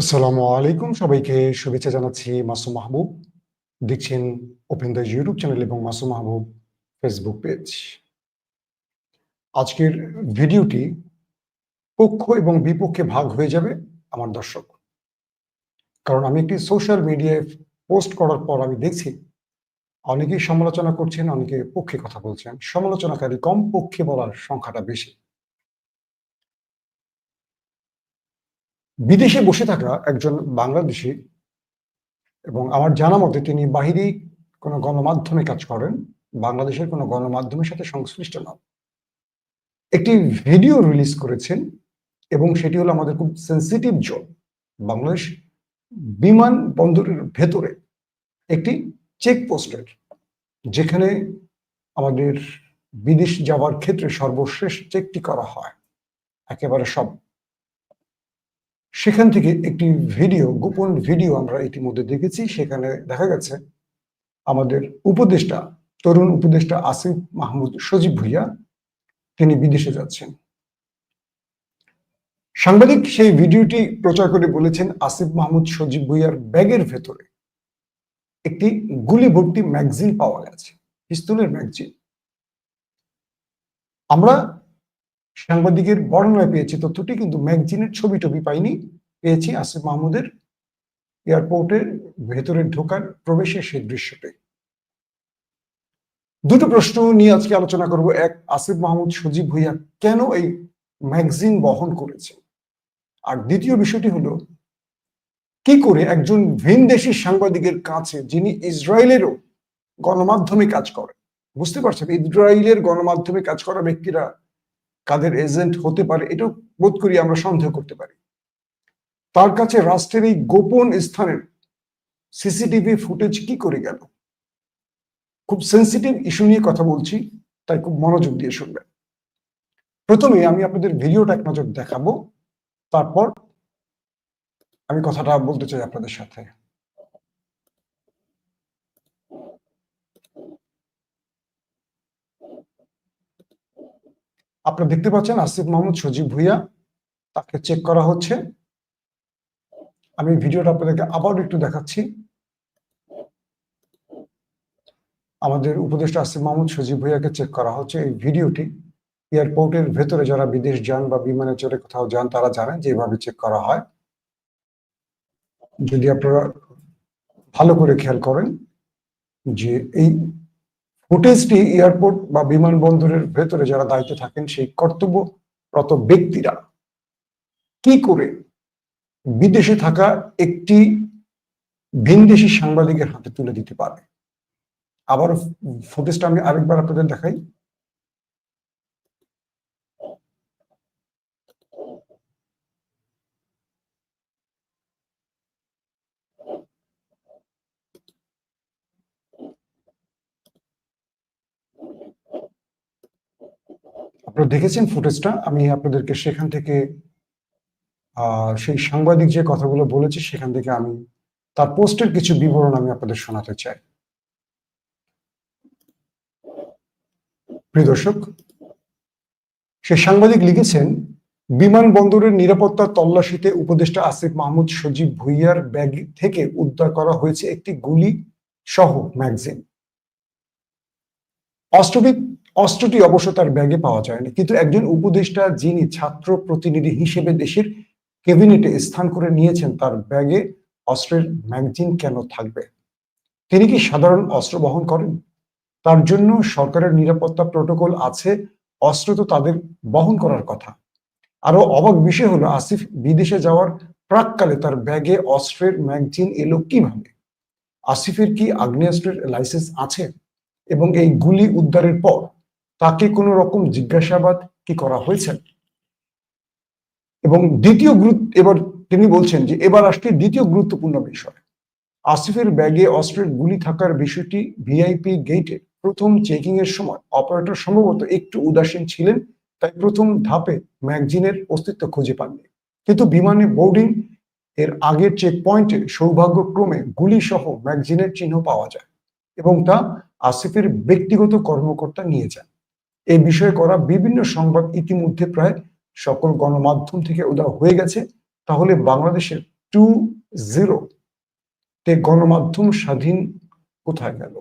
আসসালামু আলাইকুম। সবাইকে শুভেচ্ছা জানাচ্ছি মাসুম মাহবুব। দেখছেন ওপেন দ্য ইউটিউব চ্যানেল এবং মাসুম মাহবুব ফেসবুক পেজ আজকের ভিডিওটি পক্ষ এবং বিপক্ষে ভাগ হয়ে যাবে আমার দর্শক। কারণ আমি একটি সোশ্যাল মিডিয়ায় পোস্ট করার পর আমি দেখছি, অনেকেই সমালোচনা করছেন, অনেকে পক্ষে কথা বলছেন। সমালোচনাকারী কম পক্ষে বলার সংখ্যাটা বেশি। বিদেশে বসে থাকা একজন বাংলাদেশি এবং আমার জানা মতে তিনি বাহিরি কোনো গণমাধ্যমে কাজ করেন, বাংলাদেশের কোনো গণমাধ্যমের সাথে সংশ্লিষ্ট নন। একটি ভিডিও রিলিজ করেছেন এবং সেটি হলো আমাদের খুব সেন্সিটিভ জোন, বাংলাদেশ বিমান বন্দরের ভেতরে একটি চেকপোস্টের, যেখানে আমাদের বিদেশ যাওয়ার ক্ষেত্রে সর্বশেষ চেকটি করা হয়। একেবারে সব সেখান থেকে একটি ভিডিও, গোপন ভিডিও আমরা ইতিমধ্যে দেখেছি। সেখানে দেখা গেছে আমাদের উপদেষ্টা, তরুণ উপদেষ্টা আসিফ মাহমুদ সজীব ভুইয়া, তিনি বিদেশে যাচ্ছেন। সাংবাদিক সেই ভিডিওটি প্রচার করে বলেছেন, আসিফ মাহমুদ সজীব ভুইয়ার ব্যাগের ভেতরে একটি গুলি ভর্তি ম্যাগজিন পাওয়া গেছে, পিস্তলের ম্যাগজিন। আমরা সাংবাদিকের বর্ণনায় পেয়েছি তথ্যটি, কিন্তু ম্যাগজিনের ছবি টবি পাইনি। পেয়েছি আসিফ মাহমুদের এয়ারপোর্টের ভেতরে ঢোকার প্রবেশের সেই দৃশ্যটি। দুটো প্রশ্ন নিয়ে আজকে আলোচনা করব। এক, আসিফ মাহমুদ সজীব ভুইয়া কেন এই ম্যাগজিন বহন করেছে? আর দ্বিতীয় বিষয়টি হলো, কি করে একজন ভিনদেশি সাংবাদিকের কাছে, যিনি ইসরায়েলেরও গণমাধ্যমে কাজ করেন, বুঝতে পারছেন? ইসরায়েলের গণমাধ্যমে কাজ করা ব্যক্তিরা কাদের এজেন্ট হতে পারে, এটাও বোধ করি আমরা সন্দেহ করতে পারি। তার কাছে রাষ্ট্রের এই গোপন স্থানের সিসিটিভি ফুটেজ কি করে গেল? খুব সেন্সিটিভ ইস্যু নিয়ে কথা বলছি, তাই খুব মনোযোগ দিয়ে শুনবেন। প্রথমে আমি আপনাদের ভিডিওটা এক নজর দেখাবো, তারপর আমি কথাটা বলতে চাই আপনাদের সাথে। আপনারা দেখতে পাচ্ছেন আসিফ মাহমুদ, সজীব ভুইয়া, তাকে চেক করা হচ্ছে। আমি ভিডিওটা আপনাদেরকে আবার একটু দেখাচ্ছি। আমাদের উপদেষ্টা আসিফ মাহমুদ, সজীব ভুইয়াকে চেক করা হচ্ছে। এই ভিডিওটি এয়ারপোর্টের ভেতরে যারা বিদেশ যান বা বিমানে চড়ে কোথাও যান, তারা জানেন যে এভাবে চেক করা হয়। যদি আপনারা ভালো করে খেয়াল করেন যে এই ফুটেজটি এয়ারপোর্ট বা বিমানবন্দরের ভেতরে যারা দায়িত্বে থাকেন সেই কর্তব্যরত ব্যক্তিরা। কি করে বিদেশে থাকা একটি ভিনদেশি সাংবাদিকের হাতে তুলে দিতে পারে? আবার ফুটেজটা আমি আরেকবার আপনাদের দেখাই। আপনারা দেখেছেন ফুটেজটা? আমি আপনাদেরকে সেখান থেকে সেই সাংবাদিক যে কথাগুলো বলেছে, সেখান থেকে আমি, তার পোস্টের কিছু বিবরণ আমি আপনাদের শোনাতে চাই। প্রিয় দর্শক সে সাংবাদিক লিখেছেন বিমানবন্দরের নিরাপত্তা তল্লাশিতে উপদেষ্টা আসিফ মাহমুদ সজীব ভুইয়ার ব্যাগ থেকে উদ্ধার করা হয়েছে একটি গুলি সহ ম্যাগজিন। অষ্টবিক অস্ত্রটি অবশ্য তার ব্যাগে পাওয়া যায়নি। কিন্তু একজন উপদেষ্টা যিনি ছাত্র প্রতিনিধি হিসেবে দেশের ক্যাবিনেটে স্থান করে নিয়েছেন, তার ব্যাগে অস্ত্রের ম্যাগজিন কেন থাকবে? তিনি কি সাধারণ অস্ত্র বহন করেন? তার জন্য সরকারের নিরাপত্তা প্রোটোকল আছে, অস্ত্র তো তাদের বহন করার কথা। আরও অবাক বিষয় হলো, আসিফ বিদেশে যাওয়ার প্রাককালে তার ব্যাগে অস্ত্রের ম্যাগজিন এলো কীভাবে? আসিফের কি আগ্নেয়াস্ত্রের লাইসেন্স আছে? এবং এই গুলি উদ্ধারের পর তাকে কোনো রকম জিজ্ঞাসাবাদ কি করা হয়েছে? এবং দ্বিতীয় গুরুত্ব এবার তিনি বলছেন যে, এবার আসছে দ্বিতীয় গুরুত্বপূর্ণ বিষয়। আসিফের ব্যাগে অস্ত্রের গুলি থাকার বিষয়টি ভিআইপি গেটে প্রথম চেকিং এর সময় অপারেটর সম্ভবত একটু উদাসীন ছিলেন, তাই প্রথম ধাপে ম্যাগজিনের অস্তিত্ব খুঁজে পাননি। কিন্তু বিমানে বোর্ডিং এর আগের চেক পয়েন্টে সৌভাগ্যক্রমে গুলি সহ ম্যাগজিনের চিহ্ন পাওয়া যায় এবং তা আসিফের ব্যক্তিগত কর্মকর্তা নিয়ে যান। এই বিষয়ে করা বিভিন্ন সংবাদ ইতিমধ্যে প্রায় সকল গণমাধ্যম থেকে উদা হয়ে গেছে। তাহলে বাংলাদেশের টু জিরো তে গণমাধ্যম স্বাধীন কোথায় গেল?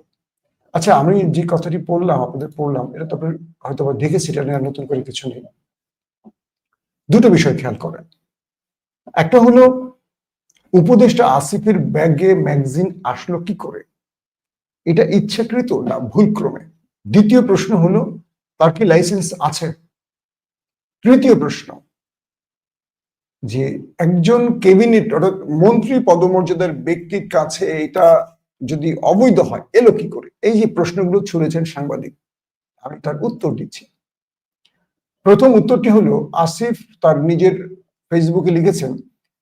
আচ্ছা আমি যে কথাটি পড়লাম, আপনাদের পড়লাম, এটা তো হয়তো দেখেছি এটা নিয়ে নতুন করে কিছু নেই। দুটো বিষয় খেয়াল করেন। একটা হলো, উপদেষ্টা আসিফের ব্যাগে ম্যাগজিন আসলো কি করে? এটা ইচ্ছাকৃত না ভুলক্রমে? দ্বিতীয় প্রশ্ন হলো তার কি লাইসেন্স আছে? তৃতীয় প্রশ্ন, যে একজন ক্যাবিনেট অর্থাৎ মন্ত্রী পদমর্যাদার ব্যক্তির কাছে এটা যদি অবৈধ হয়, এলো কি করে? এই যে প্রশ্নগুলো ছুড়েছেন সাংবাদিক, আমি তার উত্তর দিচ্ছি। প্রথম উত্তরটি হলো, আসিফ তার নিজের ফেসবুকে লিখেছেন,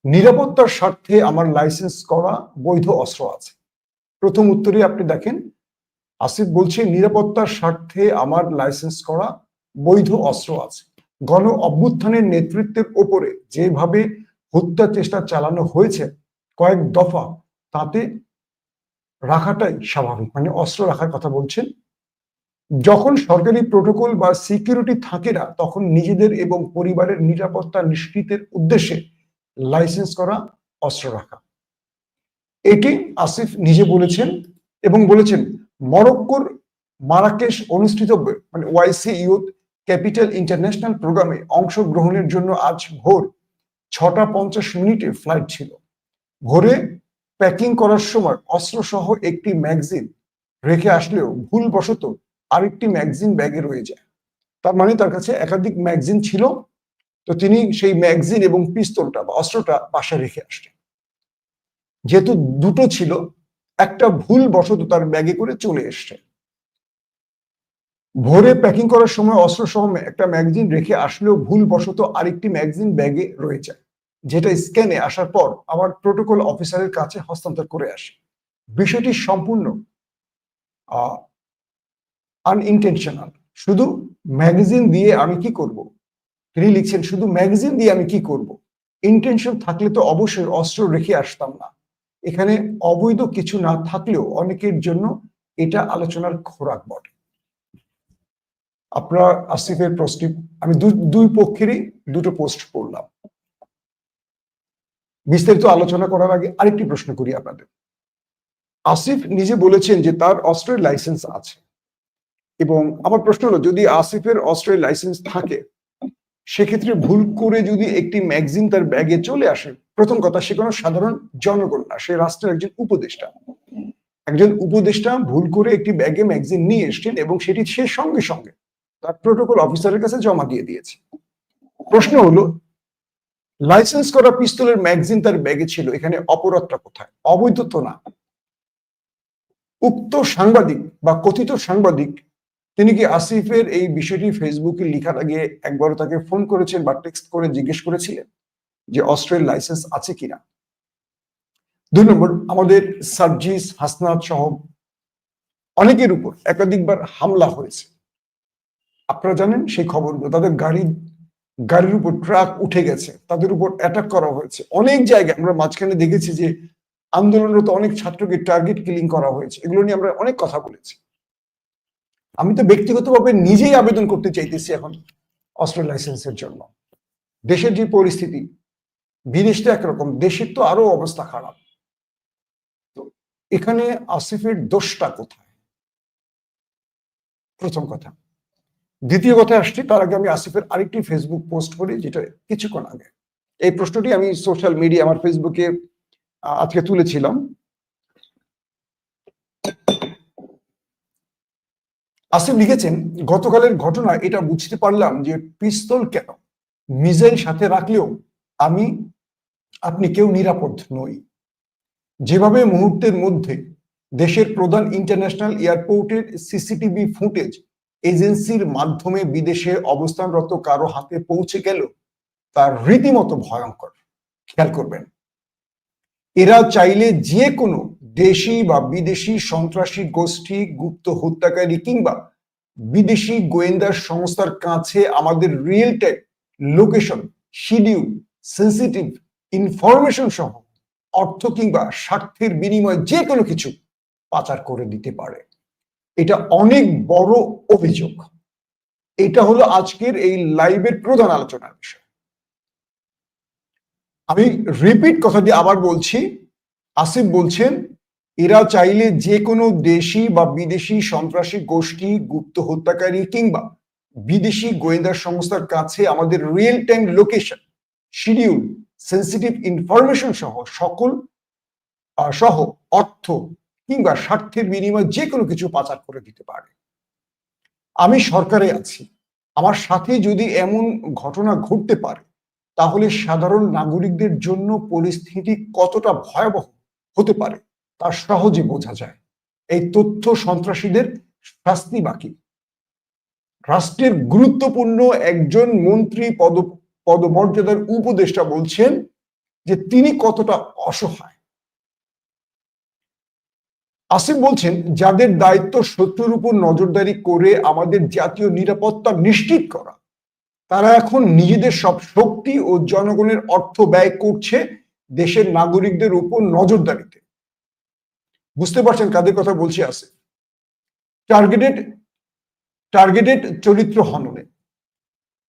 নিরাপত্তার স্বার্থে আমার লাইসেন্স করা বৈধ অস্ত্র আছে। প্রথম উত্তরে আপনি দেখেন আসিফ বলছে, নিরাপত্তার স্বার্থে আমার লাইসেন্স করা বৈধ অস্ত্র আছে। গণ অভ্যুত্থানের নেতৃত্বের ওপরে যেভাবে হত্যা চেষ্টা চালানো হয়েছে কয়েক দফা, তাতে রাখাটাই স্বাভাবিক। মানে অস্ত্র রাখার কথা বলছেন। যখন সরকারি প্রোটোকল বা সিকিউরিটি থাকে না, তখন নিজেদের এবং পরিবারের নিরাপত্তা নিশ্চিতের উদ্দেশ্যে লাইসেন্স করা, অস্ত্র রাখা। এটি আসিফ নিজে বলেছেন এবং বলেছেন মরক্কোর মারাকেশ অনুষ্ঠিত মানে ওয়াইসি ইউথ ক্যাপিটাল ইন্টারন্যাশনাল প্রোগ্রামে অংশগ্রহণের জন্য আজ ভোর ছটা পঞ্চাশ মিনিটে ফ্লাইট ছিল। ভোরে প্যাকিং করার সময় অস্ত্রসহ একটি ম্যাগজিন রেখে আসলেও ভুলবশত আরেকটি ম্যাগজিন ব্যাগে রয়ে যায়। তার মানে তার কাছে একাধিক ম্যাগজিন ছিল, তো তিনি সেই ম্যাগজিন এবং পিস্তলটা বা অস্ত্রটা বাসায় রেখে আসলেন। যেহেতু দুটো ছিল একটা ভুল বশত তার ব্যাগে করে চলে এসছে। ভোরে প্যাকিং করার সময় অস্ত্র সহ একটা ম্যাগজিন রেখে আসলেও ভুল বশত আরেকটি ম্যাগজিন ব্যাগে রয়ে যায় যেটা স্ক্যানে আসার পর আবার প্রোটোকল অফিসারের কাছে হস্তান্তর করে আসে। বিষয়টি সম্পূর্ণ আনইনটেনশনাল শুধু ম্যাগাজিন দিয়ে আমি কি করব? তিনি লিখছেন, শুধু ম্যাগাজিন দিয়ে আমি কি করব? ইন্টেনশন থাকলে তো অবশ্যই অস্ত্র রেখে আসতাম না। এখানে অবৈধ কিছু না থাকলেও অনেকের জন্য এটা আলোচনার খোরাক বটে। আপনার আসিফের প্রশ্ন আমি দুই পক্ষেরই দুটো পোস্ট পড়লাম। বিস্তারিত আলোচনা করার আগে আরেকটি প্রশ্ন করি আপনাদের। আসিফ নিজে বলেছেন যে তার অস্ত্রের লাইসেন্স আছে এবং আমার প্রশ্ন হলো, যদি আসিফের অস্ত্রের লাইসেন্স থাকে সেক্ষেত্রে ভুল করে যদি একটি ম্যাগজিন তার ব্যাগে চলে আসে, প্রথম কথা, সে কোনো সাধারণ জনগণ না, সে রাষ্ট্রের একজন উপদেষ্টা। একজন উপদেষ্টা ভুল করে একটি ব্যাগে ম্যাগজিন নিয়ে এসছেন এবং সেটি সে সঙ্গে সঙ্গে তার প্রোটোকল অফিসারের কাছে জমা দিয়ে দিয়েছে। প্রশ্ন হলো লাইসেন্স করা পিস্তলের ম্যাগজিন তার ব্যাগে ছিল, এখানে অপরাধটা কোথায়? অবৈধ তো না। উক্ত সাংবাদিক বা কথিত সাংবাদিক তিনি কি আসিফের এই বিষয়টি ফেসবুকে লিখার আগে একবারও তাকে ফোন করেছেন বা টেক্সট করে জিজ্ঞেস করেছিলেন যে অস্ট্রেল লাইসেন্স আছে কিনা? দুই নম্বর, আমাদের সার্জিস হাসনাত সহ অনেকের উপর একাধিকবার হামলা হয়েছে। আপনারা জানেন সেই খবরগুলো তাদের গাড়ি, গাড়ির উপর ট্রাক উঠে গেছে, তাদের উপর অ্যাটাক করা হয়েছে। অনেক জায়গায় আমরা মাঝখানে দেখেছি যে আন্দোলনরত অনেক ছাত্রকে টার্গেট কিলিং করা হয়েছে। এগুলো নিয়ে আমরা অনেক কথা বলেছি। আমি তো ব্যক্তিগতভাবে নিজেই আবেদন করতে চাইতেছি এখন অস্ট্রেল লাইসেন্সের জন্য। দেশের যে পরিস্থিতি বিদেশটা একরকম, দেশের তো আরও অবস্থা খারাপ। তো এখানে আসিফের দোষটা কোথায়? প্রথম কথা। দ্বিতীয় কথা আসছি, তার আগে আমি আসিফের আরেকটি ফেসবুক পোস্ট করি, যেটা কিছুক্ষণ আগে। এই প্রশ্নটি আমি সোশ্যাল মিডিয়া আমার ফেসবুকে আজকে তুলেছিলাম। আসিফ লিখেছেন, গতকালের ঘটনা এটা বুঝতে পারলাম যে পিস্তল কেন? মিজাইল সাথে রাখলেও আমি, আপনি কেউ নিরাপদ নই। যেভাবে মুহূর্তের মধ্যে দেশের প্রধান ইন্টারন্যাশনাল এয়ারপোর্টের সিসিটিভি ফুটেজ এজেন্সির মাধ্যমে বিদেশে অবস্থানরত কারও হাতে পৌঁছে গেল, তার রীতিমতো ভয়ঙ্কর। খেয়াল করবেন, এরা চাইলে যে কোনো দেশি বা বিদেশি সন্ত্রাসী গোষ্ঠী, গুপ্ত হত্যাকারী কিংবা বিদেশি গোয়েন্দা সংস্থার কাছে আমাদের real time location schedule sensitive information সহ অর্থ কিংবা স্বার্থের বিনিময়ে যে কোনো কিছু পাচার করে দিতে পারে। এটা অনেক বড় অভিযোগ। এটা হলো আজকের এই লাইভের প্রধান আলোচনার বিষয়। আমি রিপিট কথাটি আবার বলছি। আসিফ বলছেন এরা চাইলে যে কোনো দেশি বা বিদেশি সন্ত্রাসী গোষ্ঠী, গুপ্ত হত্যাকারী কিংবা বিদেশি গোয়েন্দা সংস্থার কাছে আমাদের real time location schedule sensitive information সহ সকল সহ অর্থ কিংবা স্বার্থের বিনিময়ে যে কোনো কিছু পাচার করে দিতে পারে। আমি সরকারে আছি। আমার সাথে যদি এমন ঘটনা ঘটতে পারে, তাহলে সাধারণ নাগরিকদের জন্য পরিস্থিতি কতটা ভয়াবহ হতে পারে? তা সহজে বোঝা যায়। এই তথ্য সন্ত্রাসীদের শাস্তি বাকি। রাষ্ট্রের গুরুত্বপূর্ণ একজন মন্ত্রী পদ, পদমর্যাদার উপদেষ্টা বলছেন যে তিনি কতটা অসহায়। আসিফ বলছেন, যাদের দায়িত্ব শত্রুর উপর নজরদারি করে আমাদের জাতীয় নিরাপত্তা নিশ্চিত করা, তারা এখন নিজেদের সব শক্তি ও জনগণের অর্থ ব্যয় করছে দেশের নাগরিকদের উপর নজরদারিতে। বুঝতে পারছেন কাদের কথা বলছি আছে টার্গেটেড টার্গেটেড চরিত্র হননে।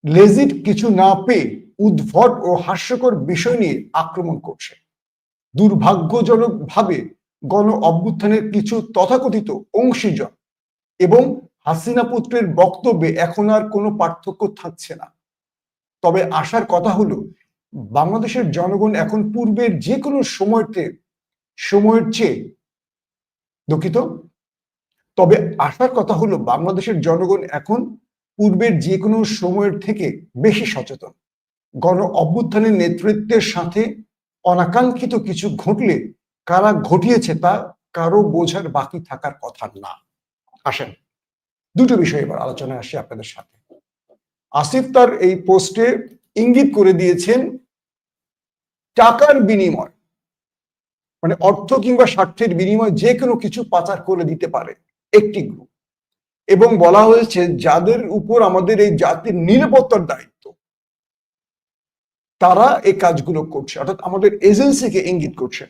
লেজিট কিছু না পেয়ে উদ্ভট ও হাস্যকর বিষয় নিয়ে আক্রমণ করছে। দুর্ভাগ্যজনক ভাবে গণ অভ্যুত্থানের কিছু তথাকথিত অংশীজন এবং হাসিনা পুত্রের বক্তব্যে এখন আর কোনো পার্থক্য থাকছে না। তবে আসার কথা হলো, বাংলাদেশের জনগণ এখন পূর্বের যে কোনো সময়তে, সময়ের চেয়ে দুঃখিত। তবে আসার কথা হলো বাংলাদেশের জনগণ এখন পূর্বের যে কোনো সময়ের থেকে বেশি সচেতন। গণ অভ্যুত্থানের নেতৃত্বের সাথে অনাকাঙ্ক্ষিত কিছু ঘটলে কারা ঘটিয়েছে তা কারও বোঝার বাকি থাকার কথা না। আসেন, দুটো বিষয় এবার আলোচনায় আসি আপনাদের সাথে। আসিফ তার এই পোস্টে ইঙ্গিত করে দিয়েছেন, টাকার বিনিময়। মানে অর্থ কিংবা স্বার্থের বিনিময় যে কোনো কিছু পাচার করে দিতে পারে একটি গ্রুপ এবং বলা হয়েছে, যাদের উপর আমাদের এই জাতির নিরাপত্তার দায়িত্ব, তারা এই কাজগুলো করছে। অর্থাৎ আমাদের এজেন্সিকে ইঙ্গিত করছে।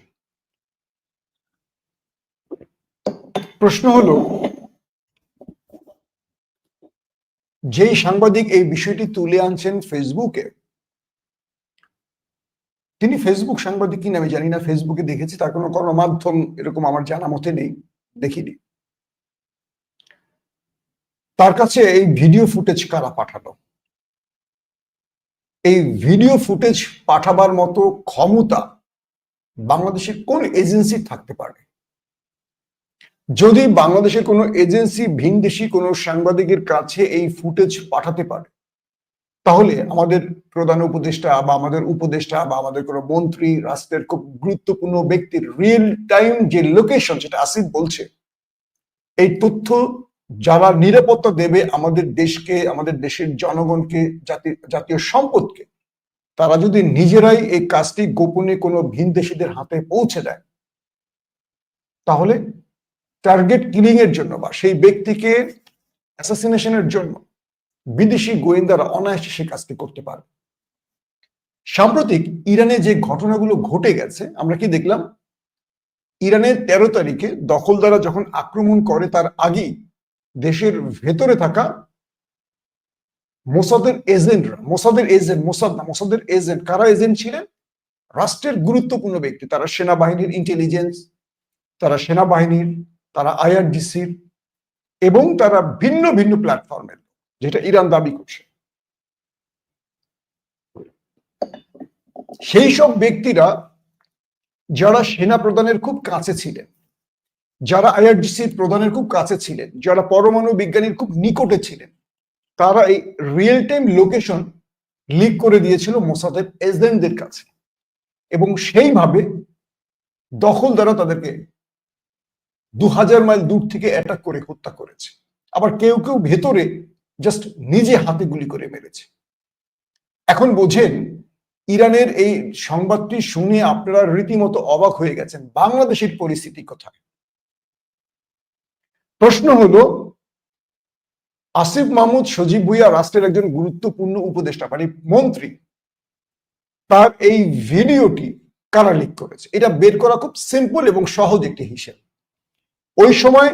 প্রশ্ন হলো, যেই সাংবাদিক এই বিষয়টি তুলে আনছেন ফেসবুকে তিনি ফেসবুক সাংবাদিক কিনা আমি জানি না ফেসবুকে দেখেছি, তার কোনো গণমাধ্যম এরকম আমার জানা মতে নেই, দেখিনি। তার কাছে এই ভিডিও ফুটেজ কারা পাঠালো? এই ভিডিও ফুটেজ পাঠাবার মতো ক্ষমতা বাংলাদেশের কোন এজেন্সি থাকতে পারে? যদি বাংলাদেশের কোনো এজেন্সি ভিনদেশি কোনো সাংবাদিকের কাছে এই ফুটেজ পাঠাতে পারে তাহলে আমাদের প্রধান উপদেষ্টা বা আমাদের উপদেষ্টা বা আমাদের কোনো মন্ত্রী, রাষ্ট্রের খুব গুরুত্বপূর্ণ ব্যক্তির রিয়েল টাইম যে লোকেশন যেটা আসিফ বলছে, এই তথ্য যারা নিরাপত্তা দেবে আমাদের দেশকে, আমাদের দেশের জনগণকে, জাতি- জাতীয় সম্পদকে, তারা যদি নিজেরাই এই কাজটি গোপনে কোনো ভিন ভিনদেশীদের হাতে পৌঁছে দেয়, তাহলে টার্গেট কিলিং এর জন্য বা সেই ব্যক্তিকে অ্যাসাসিনেশনের জন্য বিদেশি গোয়েন্দারা অনায়াসে সে কাজটি করতে পারে সাম্প্রতিক ইরানে যে ঘটনাগুলো ঘটে গেছে, আমরা কি দেখলাম? ইরানের তেরো তারিখে দখলদারা যখন আক্রমণ করে, তার আগেই দেশের ভেতরে থাকা মোসাদের এজেন্টরা, মোসাদের এজেন্ট, মোসাদ না, মোসাদের এজেন্ট, কারা এজেন্ট ছিলেন? রাষ্ট্রের গুরুত্বপূর্ণ ব্যক্তি। তারা সেনাবাহিনীর ইন্টেলিজেন্স তারা সেনাবাহিনীর, তারা আইআরডিসির এবং তারা ভিন্ন ভিন্ন প্ল্যাটফর্মের যেটা ইরান দাবি করছে। সেই সব ব্যক্তিরা যারা সেনা প্রধানের খুব কাছে ছিলেন, যারা আইআরডিসির প্রধানের খুব কাছে ছিলেন, যারা পরমাণু বিজ্ঞানীর খুব নিকটে ছিলেন, তারা এই রিয়েল টাইম লোকেশন লিক করে দিয়েছিল মোসাদের এজেন্টদের কাছে। এবং সেইভাবে দখল দ্বারা তাদেরকে দু হাজার মাইল দূর থেকে অ্যাটাক করে হত্যা করেছে। আবার কেউ কেউ ভেতরে জাস্ট নিজে হাতে গুলি করে মেরেছে। এখন বোঝেন, ইরানের এই সংবাদটি শুনে আপনারা রীতিমতো অবাক হয়ে গেছেন, বাংলাদেশের পরিস্থিতি কোথায়? প্রশ্ন হলো, আসিফ মাহমুদ সজীব ভুইয়া রাষ্ট্রের একজন গুরুত্বপূর্ণ উপদেষ্টা মানে মন্ত্রী, তার এই ভিডিওটি কারা লিক করেছে? এটা বের করা খুব সিম্পল এবং সহজ একটি হিসেব। ওই সময়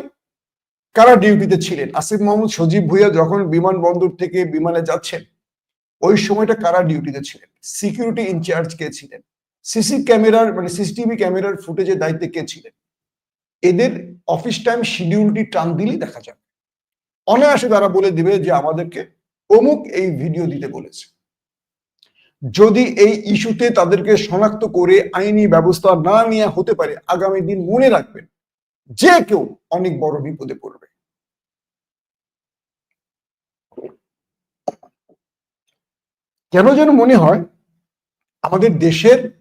কারা ডিউটিতে ছিলেন? আসিফ মাহমুদ, সজীব ভুইয়া যখন বিমানবন্দর থেকে বিমানে যাচ্ছেন, ওই সময়টা কারা ডিউটিতে ছিলেন? সিকিউরিটি ইনচার্জ কে ছিলেন? সিসি ক্যামেরার মানে সিসিটিভি ক্যামেরার ফুটেজের দায়িত্বে কে ছিলেন? এদের অফিস টাইম শিডিউলটি টান দিলেই দেখা যাবে। অনায়াসে তারা বলে দিবে যে আমাদেরকে অমুক এই ভিডিও দিতে বলেছে। যদি এই ইস্যুতে তাদেরকে শনাক্ত করে আইনি ব্যবস্থা না নেওয়া হতে পারে, আগামী দিন মনে রাখবেন যে কেউ অনেক বড় বিপদে পড়বে। কেন যেন মনে হয়, আমাদের দেশের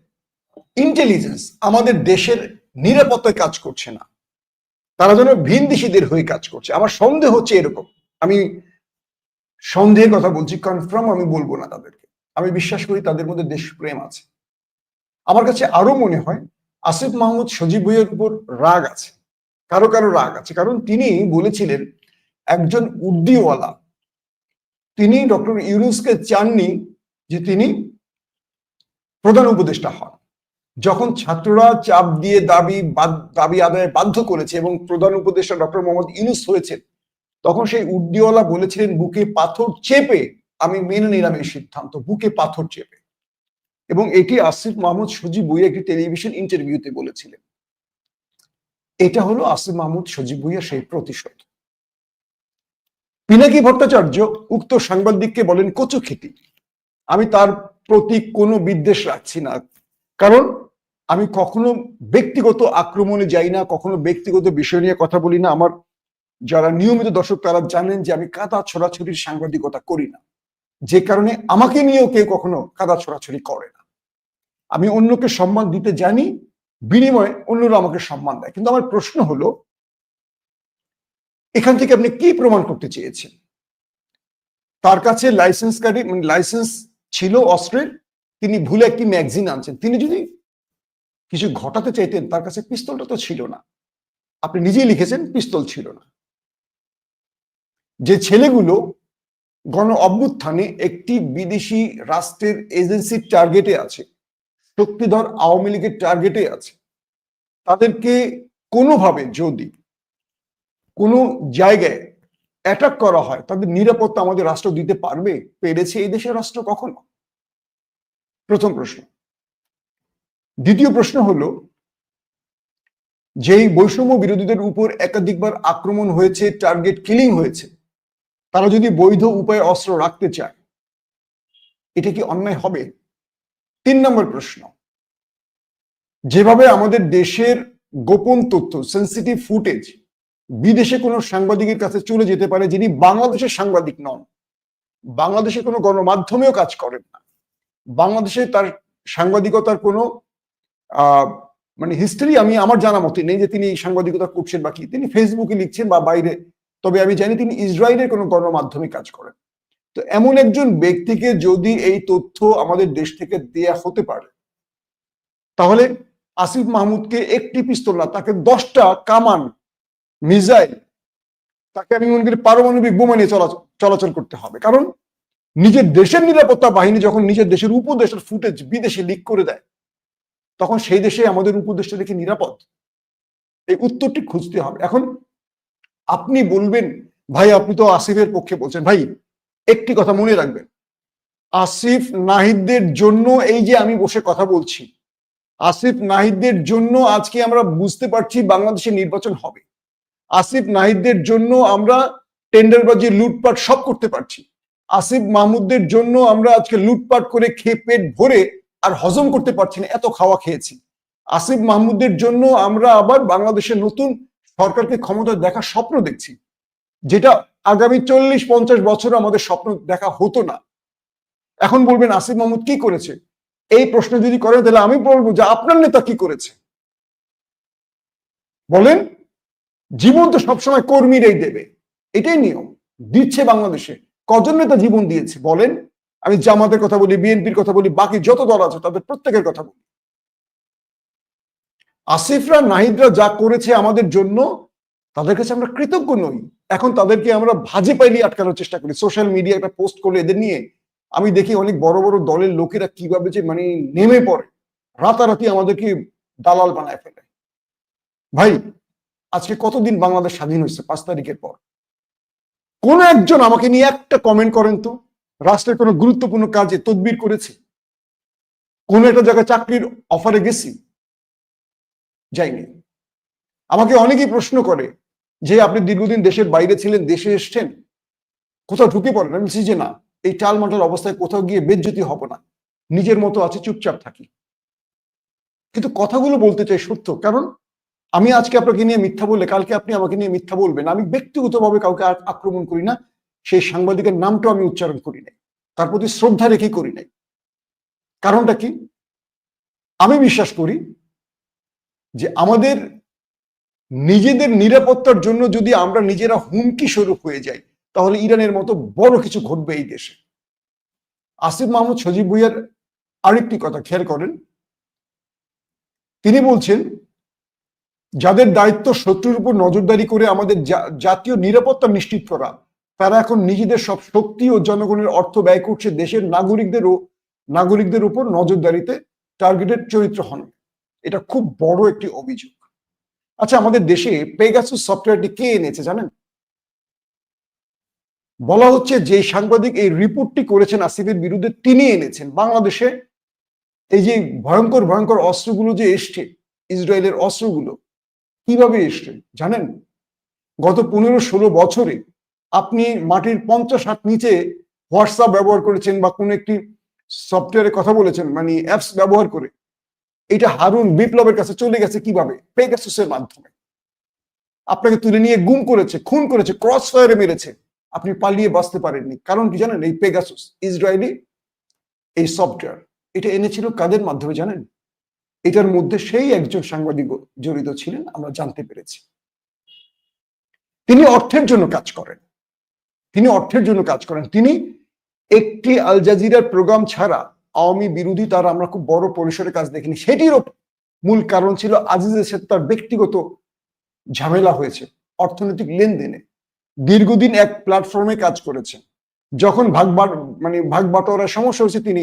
ইন্টেলিজেন্স আমাদের দেশের নিরাপত্তায় কাজ করছে না। তারা যেন ভিনদেশিদের হয়ে কাজ করছে। আমার সন্দেহ হচ্ছে এরকম। আমি সন্দেহের কথা বলছি কনফার্ম আমি বলব না তাদেরকে। আমি বিশ্বাস করি তাদের মধ্যে দেশপ্রেম আছে। আমার কাছে আরও মনে হয়, আসিফ মাহমুদ সজীব ভুইয়ের উপর রাগ আছে। কারও কারও রাগ আছে। কারণ তিনি বলেছিলেন, একজন উর্দিওয়ালা। তিনি ডক্টর ইউনুসকে চাননি যে তিনি প্রধান উপদেষ্টা হন। যখন ছাত্ররা চাপ দিয়ে দাবি দাবি আদায়ে বাধ্য করেছে এবং প্রধান উপদেষ্টা ডক্টর মোহাম্মদ ইউনুস হয়েছেন, তখন সেই উর্দিওয়ালা বলেছিলেন, বুকে পাথর চেপে আমি মেনে নিলাম এই সিদ্ধান্ত, বুকে পাথর চেপে। এবং এটি আসিফ মাহমুদ সজীব ভুইয়া একটি টেলিভিশন ইন্টারভিউতে বলেছিলেন। এটা হলো আসিফ মাহমুদ, সজীব ভুইয়া সেই প্রতিশোধ। পিনাকি ভট্টাচার্য উক্ত সাংবাদিককে বলেন কচুখিতি আমি তার প্রতি কোনো বিদ্বেষ রাখছি না। কারণ আমি কখনো ব্যক্তিগত আক্রমণে যাই না, কখনো ব্যক্তিগত বিষয় নিয়ে কথা বলি না। আমার যারা নিয়মিত দর্শক, তারা জানেন যে আমি কাদা ছড়াছড়ির সাংবাদিকতা করি না। যে কারণে আমাকে নিয়েও কেউ কখনো কাদা ছড়াছড়ি করে না। আমি অন্যকে সম্মান দিতে জানি বিনিময়ে অন্যরা আমাকে সম্মান দেয়। কিন্তু আমার প্রশ্ন হলো, এখান থেকে আপনি কি প্রমাণ করতে চেয়েছেন? তার কাছে লাইসেন্স কার্ডে মানে লাইসেন্স ছিল অস্ত্রের, তিনি ভুলে একটি ম্যাগজিন আনছেন। তিনি যদি কিছু ঘটাতে চাইতেন, তার কাছে পিস্তলটা তো ছিল না। আপনি নিজেই লিখেছেন, পিস্তল ছিল না। যে ছেলেগুলো গণ অভ্যুত্থানে একটি বিদেশি রাষ্ট্রের এজেন্সির টার্গেটে আছে শক্তিধর আওয়ামী লীগের টার্গেটে আছে। তাদেরকে কোনোভাবে যদি কোনো জায়গায় অ্যাটাক করা হয়, তাদের নিরাপত্তা আমাদের রাষ্ট্র দিতে পারবে? পেরেছে এই দেশের রাষ্ট্র কখনো? প্রথম প্রশ্ন। দ্বিতীয় প্রশ্ন হলো, যেই বৈষম্য বিরোধীদের উপর একাধিকবার আক্রমণ হয়েছে টার্গেট কিলিং হয়েছে, তারা যদি বৈধ উপায়ে অস্ত্র রাখতে চায়, এটা কি অন্যায় হবে? তিন নম্বর প্রশ্ন। যেভাবে আমাদের দেশের গোপন তথ্য সেন্সিটিভ ফুটেজ বিদেশে কোনো সাংবাদিকের কাছে চলে যেতে পারে যিনি বাংলাদেশের সাংবাদিক নন। বাংলাদেশে কোনো গণমাধ্যমেও কাজ করেন না। বাংলাদেশে তার সাংবাদিকতার কোনো মানে হিস্ট্রি আমি, আমার জানা মতে নেই যে তিনি এই সাংবাদিকতা করছেন বা কি। তিনি ফেসবুকে লিখছেন বা বাইরে। তবে আমি জানি তিনি ইসরায়েলের কোনো গণমাধ্যমে কাজ করেন। তো এমন একজন ব্যক্তিকে যদি এই তথ্য আমাদের দেশ থেকে দেয়া হতে পারে, তাহলে আসিফ মাহমুদকে একটি পিস্তল না, তাকে দশটা কামান মিজাইল তাকে আমি মনে করি পারমাণবিক বোমা নিয়ে চলাচল করতে হবে। কারণ নিজের দেশের নিরাপত্তা বাহিনী যখন নিজের দেশের উপদেশের ফুটেজ বিদেশে লিক করে দেয়, তখন সেই দেশে আমাদের উপদেশটা দেখে নিরাপদ? এই উত্তরটি খুঁজতে হবে। এখন আপনি বলবেন, ভাই, আপনি তো আসিফের পক্ষে বলছেন। ভাই একটি কথা মনে রাখবেন। আসিফ নাহিদদের জন্য এই যে আমি বসে কথা বলছি, আসিফ নাহিদদের জন্য আজকে আমরা বুঝতে পারছি বাংলাদেশে নির্বাচন হবে। আসিফ নাহিদদের জন্য আমরা টেন্ডারবাজি, লুটপাট সব করতে পারছি। আসিফ মাহমুদদের জন্য আমরা আজকে লুটপাট করে খেয়ে পেট ভরে আর হজম করতে পারছি না, এত খাওয়া খেয়েছি। আসিফ মাহমুদদের জন্য আমরা আবার বাংলাদেশের নতুন সরকারকে ক্ষমতা দেখার স্বপ্ন দেখছি। যেটা আগামী চল্লিশ, পঞ্চাশ বছর আমাদের স্বপ্ন দেখা হতো না। এখন বলবেন, আসিফ মাহমুদ কি করেছে? এই প্রশ্ন যদি করেন, তাহলে আমি বলব যে আপনার নেতা কি করেছে? বলেন, জীবন তো সবসময় কর্মীরাই দেবে। এটাই নিয়ম। দিচ্ছে বাংলাদেশে। কজন নেতা জীবন দিয়েছে? বলেন, আমি জামাতের কথা বলি, বিএনপির কথা বলি, বাকি যত দল আছে, তাদের প্রত্যেকের কথা বলি। আসিফরা, নাহিদরা যা করেছে আমাদের জন্য তাদের কাছে আমরা কৃতজ্ঞ নই। এখন তাদেরকে আমরা ভাজে পাইলে আটকানোর চেষ্টা করি। সোশ্যাল মিডিয়া একটা পোস্ট করলে এদের নিয়ে আমি দেখি অনেক বড় বড় দলের লোকেরা কীভাবে যে মানে নেমে পড়ে। রাতারাতি আমাদেরকে দালাল বানায় ফেলে। ভাই, আজকে কতদিন বাংলাদেশ স্বাধীন হয়েছে পাঁচ তারিখের পর? কোন একজন আমাকে নিয়ে একটা কমেন্ট করেন তো, রাষ্ট্রের কোনো গুরুত্বপূর্ণ কাজে তদবির করেছে? কোন একটা জায়গায় চাকরির অফারে গেছি? যাইনি। আমাকে অনেকেই প্রশ্ন করে যে আপনি দীর্ঘদিন দেশের বাইরে ছিলেন, দেশে এসছেন, কোথাও ঢুকে পড়েন, আমি বলছি যে না, এই টালমাটাল অবস্থায় কোথাও গিয়ে বেজ্জতি হব না। নিজের মতো আছে, চুপচাপ থাকি। কিন্তু কথাগুলো বলতে চাই সত্য, কারণ আমি আজকে আপনাকে নিয়ে মিথ্যা বললে, কালকে আপনি আমাকে নিয়ে মিথ্যা বলবেন। আমি ব্যক্তিগতভাবে কাউকে আক্রমণ করি না, সেই সাংবাদিকের নামটাও আমি উচ্চারণ করি নাই। তার প্রতি শ্রদ্ধা রেখেই করি নাই। কারণটা কি? আমি বিশ্বাস করি যে আমাদের নিজেদের নিরাপত্তার জন্য যদি আমরা নিজেরা হুমকি স্বরূপ হয়ে যাই, তাহলে ইরানের মতো বড় কিছু ঘটবে এই দেশে। আসিফ মাহমুদ, সজীব ভুইয়ার আরেকটি কথা, খেয়াল করেন। তিনি বলছেন, যাদের দায়িত্ব শত্রুর উপর নজরদারি করে আমাদের জাতীয় নিরাপত্তা নিশ্চিত করা, তারা এখন নিজেদের সব শক্তি ও জনগণের অর্থ ব্যয় করছে দেশের নাগরিকদেরও নাগরিকদের উপর নজরদারিতে টার্গেটেড চরিত্র হন। এটা খুব বড় একটি অভিযোগ। আচ্ছা আমাদের দেশে পেগাসুস সফটওয়্যারটি কে এনেছে জানেন? বলা হচ্ছে যে সাংবাদিক এই রিপোর্টটি করেছেন আসিফের বিরুদ্ধে তিনি এনেছেন। বাংলাদেশে এই যে ভয়ঙ্কর ভয়ঙ্কর অস্ত্রগুলো যে এসছে, ইসরায়েলের অস্ত্রগুলো, কীভাবে এসছে জানেন? গত পনেরো, ষোলো বছরে আপনি মাটির পঞ্চাশ হাত নিচে হোয়াটসঅ্যাপ ব্যবহার করেছেন বা কোনো একটি সফটওয়্যারে কথা বলেছেন মানে অ্যাপস ব্যবহার করে। এটা হারুন বিপ্লবের কাছে চলে গেছে কীভাবে? পেগাসুসের মাধ্যমে। আপনাকে তুলে নিয়ে গুম করেছে, খুন করেছে ক্রস ফায়ারে মেরেছে। আপনি পালিয়ে বাঁচতে পারেননি। কারণ কি জানেন? এই পেগাসুস, ইসরায়েলি এই সফটওয়্যার এটা এনেছিল কাদের মাধ্যমে জানেন? এটার মধ্যে সেই একজন সাংবাদিক জড়িত ছিলেন, আমরা জানতে পেরেছি। তিনি অর্থের জন্য কাজ করেন। তিনি অর্থের জন্য কাজ করেন। তিনি একটি আল জাজিরার প্রোগ্রাম ছাড়া আওয়ামী বিরোধী তার আমরা খুব বড় পরিসরে কাজ দেখিনি। সেটিরও মূল কারণ ছিল আজিজের সাথে তার ব্যক্তিগত ঝামেলা হয়েছে অর্থনৈতিক লেনদেনে। দীর্ঘদিন এক প্ল্যাটফর্মে কাজ করেছেন যখন ভাগবান মানে ভাগ বাটোয়ারার সমস্যা হয়েছে, তিনি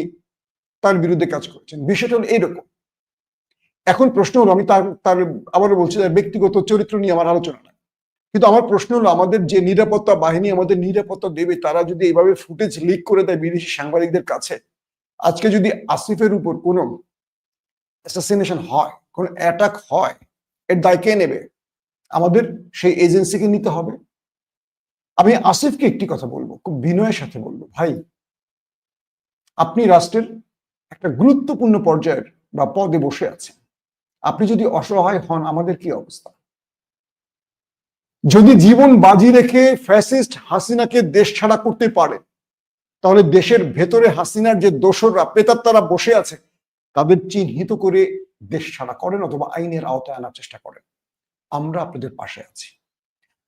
তার বিরুদ্ধে কাজ করেছেন। বিষয়টা হলো এইরকম। এখন প্রশ্ন হলো, আমি তার তার আবারও বলছি, তার ব্যক্তিগত চরিত্র নিয়ে আমার আলোচনা না কিন্তু আমার প্রশ্ন হলো, আমাদের যে নিরাপত্তা বাহিনী আমাদের নিরাপত্তা দেবে, তারা যদি এইভাবে ফুটেজ লিক করে দেয় বিদেশি সাংবাদিকদের কাছে আজকে যদি আসিফের উপর কোনো অ্যাসাসিনেশন হয়, কোনো অ্যাটাক হয়, এর দায় কে নেবে? আমাদের সেই এজেন্সিকে নিতে হবে। আমি আসিফকে একটি কথা বলব, খুব বিনয়ের সাথে বলব, ভাই, আপনি রাষ্ট্রের একটা গুরুত্বপূর্ণ পর্যায়ের বা পদে বসে আছেন। আপনি যদি অসহায় হন, আমাদের কি অবস্থা? যদি জীবন বাজি রেখে ফ্যাসিস্ট হাসিনাকে দেশ ছাড়া করতে পারে তাহলে দেশের ভেতরে হাসিনার যে দোসররা, প্রেতাত্মারা বসে আছে, তাদের চিহ্নিত করে দেশ ছাড়া করেন অথবা আইনের আওতায় আনার চেষ্টা করেন। আমরা আপনাদের পাশে আছি।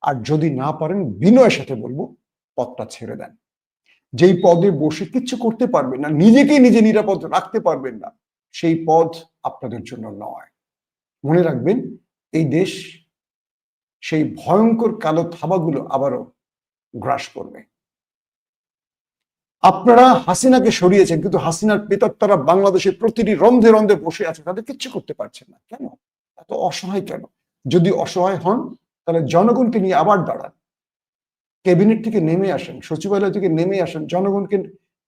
আর যদি না পারেন, বিনয়ের সাথে বলব পদটা ছেড়ে দেন। যেই পদে বসে কিচ্ছু করতে পারবেন না নিজেকে নিজে নিরাপদ রাখতে পারবেন না, সেই পদ আপনাদের জন্য নয়। মনে রাখবেন, এই দেশ সেই ভয়ঙ্কর কালো থাবাগুলো আবারও গ্রাস করবে। আপনারা হাসিনাকে সরিয়েছেন, কিন্তু হাসিনার পেতাত্তারা বাংলাদেশের প্রতিটি রন্ধে রন্ধে বসে আছে, তাদের কিচ্ছু করতে পারছেন না। কেন? এত অসহায় কেন? যদি অসহায় হন, তাহলে জনগণকে নিয়ে আবার দাঁড়ান। ক্যাবিনেট থেকে নেমে আসেন, সচিবালয় থেকে নেমে আসেন, জনগণকে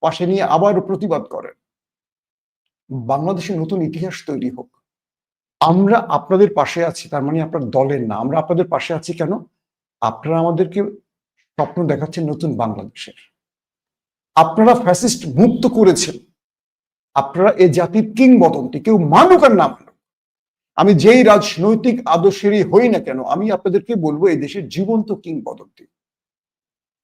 পাশে নিয়ে আবার প্রতিবাদ করেন। বাংলাদেশে নতুন ইতিহাস তৈরি হোক। আমরা আপনাদের পাশে আছি, তার মানে আপনার দলের না। আমরা আপনাদের পাশে আছি কেন? আপনারা আমাদেরকে স্বপ্ন দেখাচ্ছেন নতুন বাংলাদেশের। আপনারা ফ্যাসিস্ট মুক্ত করেছেন। আপনারা এ জাতির কিংবদন্তি, কেউ মানুক আর না মানুক। আমি যেই রাজনৈতিক আদর্শেরই হই না কেন, আমি আপনাদেরকে বলব এই দেশের জীবন্ত কিংবদন্তি।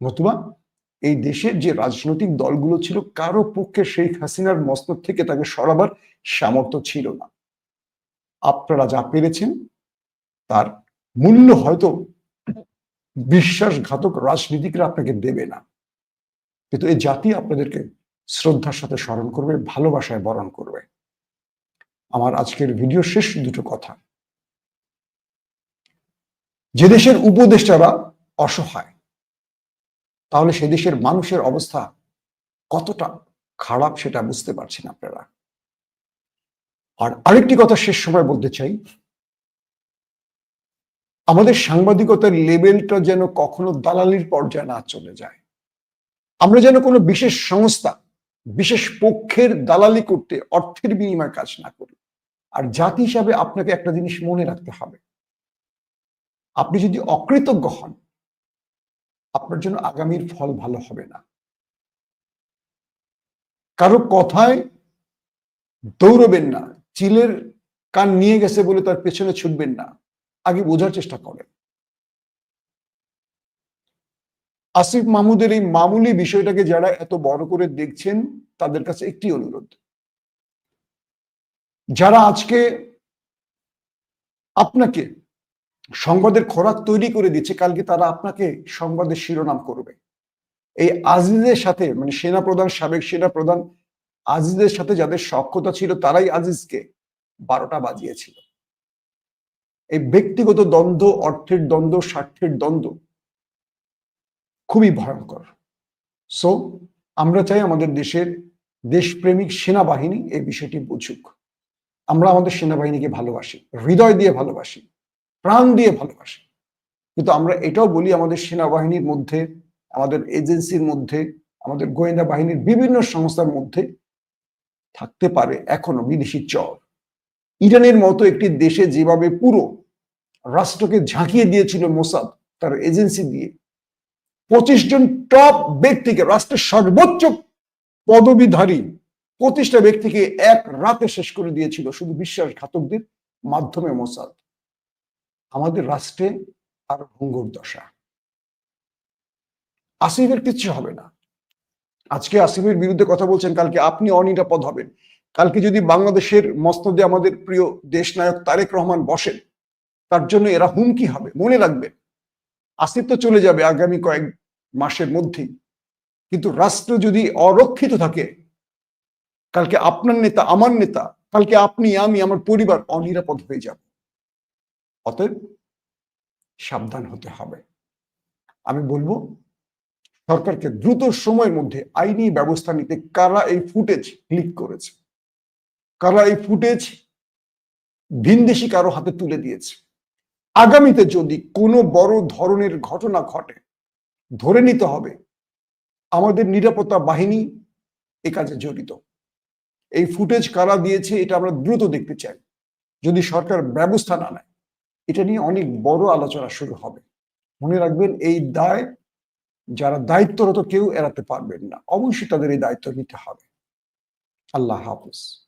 নতুবা, এই দেশের যে রাজনৈতিক দলগুলো ছিল, কারও পক্ষে শেখ হাসিনার মস্তক থেকে তাকে সরাবার সামর্থ্য ছিল না। আপনারা যা পেরেছেন, তার মূল্য হয়তো বিশ্বাসঘাতক রাজনীতিকরা আপনাকে দেবে না। কিন্তু এই জাতি আপনাদেরকে শ্রদ্ধার সাথে স্মরণ করবে, ভালোবাসায় বরণ করবে। আমার আজকের ভিডিও শেষ দুটো কথা। যে দেশের উপদেষ্টারা অসহায়, তাহলে সে দেশের মানুষের অবস্থা কতটা খারাপ সেটা বুঝতে পারছেন আপনারা। আর আরেকটি কথা শেষ সময় বলতে চাই। আমাদের সাংবাদিকতার লেভেলটা যেন কখনো দালালির পর্যায়ে না চলে যায়। আমরা যেন কোনো বিশেষ সংস্থা, বিশেষ পক্ষের দালালি করতে অর্থের বিনিময়ে কাজ না করি। আর জাতি হিসাবে আপনাকে একটা জিনিস মনে রাখতে হবে। আপনি যদি অকৃতজ্ঞ হন, আপনার জন্য আগামীর ফল ভালো হবে না। কারও কথায় দৌড়বেন না, চিলের কান নিয়ে গেছে বলে তার পেছনে ছুটবেন না। আগে বোঝার চেষ্টা করেন। আসিফ মাহমুদের এই মামুলি বিষয়টাকে যারা এত বড় করে দেখছেন, তাদের কাছে একটি অনুরোধ। যারা আজকে আপনাকে সংবাদের খোরাক তৈরি করে দিচ্ছে, কালকে তারা আপনাকে সংবাদের শিরোনাম করবে। এই আজিজের সাথে মানে সেনা প্রধান সাবেক সেনা প্রধান আজিজের সাথে যাদের সক্ষতা ছিল, তারাই আজিজকে বারোটা বাজিয়েছিল। এই ব্যক্তিগত দ্বন্দ্ব, অর্থের দ্বন্দ্ব, স্বার্থের দ্বন্দ্ব খুবই ভয়ঙ্কর। সো আমরা চাই আমাদের দেশের দেশপ্রেমিক সেনাবাহিনী এই বিষয়টি বুঝুক। আমরা আমাদের সেনাবাহিনীকে ভালোবাসি, হৃদয় দিয়ে ভালোবাসি, প্রাণ দিয়ে ভালোবাসি। কিন্তু আমরা এটাও বলি আমাদের সেনাবাহিনীর মধ্যে, আমাদের এজেন্সির মধ্যে, আমাদের গোয়েন্দা বাহিনীর বিভিন্ন সংস্থার মধ্যে থাকতে পারে এখনও বিদেশি চর। ইরানের মতো একটি দেশে যেভাবে পুরো রাষ্ট্রকে ঝাঁকিয়ে দিয়েছিল মোসাদ, তার এজেন্সি দিয়ে পঁচিশ জন টপ ব্যক্তিকে, রাষ্ট্রের সর্বোচ্চ পদবীধারী পঁচিশটা ব্যক্তিকে এক রাতে শেষ করে দিয়েছিল শুধু বিশ্বাসঘাতকদের মাধ্যমে মোসাদ। আমাদের রাষ্ট্রে আর ভঙ্গুর দশা। আসিফের কিচ্ছু হবে না। আজকে আসিফের বিরুদ্ধে কথা বলছেন, কালকে আপনি অনিরাপদ হবেন। কালকে যদি বাংলাদেশের মস্তদে আমাদের প্রিয় দেশ নায়ক তারেক রহমান বসেন, তার জন্য এরা হুমকি হবে। মনে রাখবেন, আসিফ তো চলে যাবে আগামী কয়েক মাসের মধ্যেই। কিন্তু রাষ্ট্র যদি অরক্ষিত থাকে, কালকে আপনার নেতা, আমার নেতা, কালকে আপনি, আমি, আমার পরিবার অনিরাপদ হয়ে যাব। অতএব সাবধান হতে হবে। আমি বলব, সরকারকে দ্রুত সময়ের মধ্যে আইনি ব্যবস্থা নিতে কারা এই ফুটেজ ক্লিক করেছে? কারা এই ফুটেজ ভিনদেশি কারও হাতে তুলে দিয়েছে? আগামীতে যদি কোনো বড় ধরনের ঘটনা ঘটে ধরে নিতে হবে। আমাদের নিরাপত্তা বাহিনী এ কাজে জড়িত। এই ফুটেজ কারা দিয়েছে এটা আমরা দ্রুত দেখতে চাই। যদি সরকার ব্যবস্থা না নেয়, এটা নিয়ে অনেক বড় আলোচনা শুরু হবে। মনে রাখবেন এই দায়, যারা দায়িত্বরত কেউ এড়াতে পারবেন না। অবশ্যই তাদের এই দায়িত্ব নিতে হবে। আল্লাহ হাফিজ।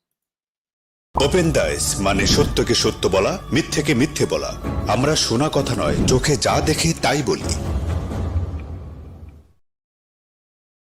ওপেন দাইস মানে সত্যকে সত্য বলা, মিথ্যেকে মিথ্যে বলা। আমরা শোনা কথা নয়, চোখে যা দেখি তাই বলি।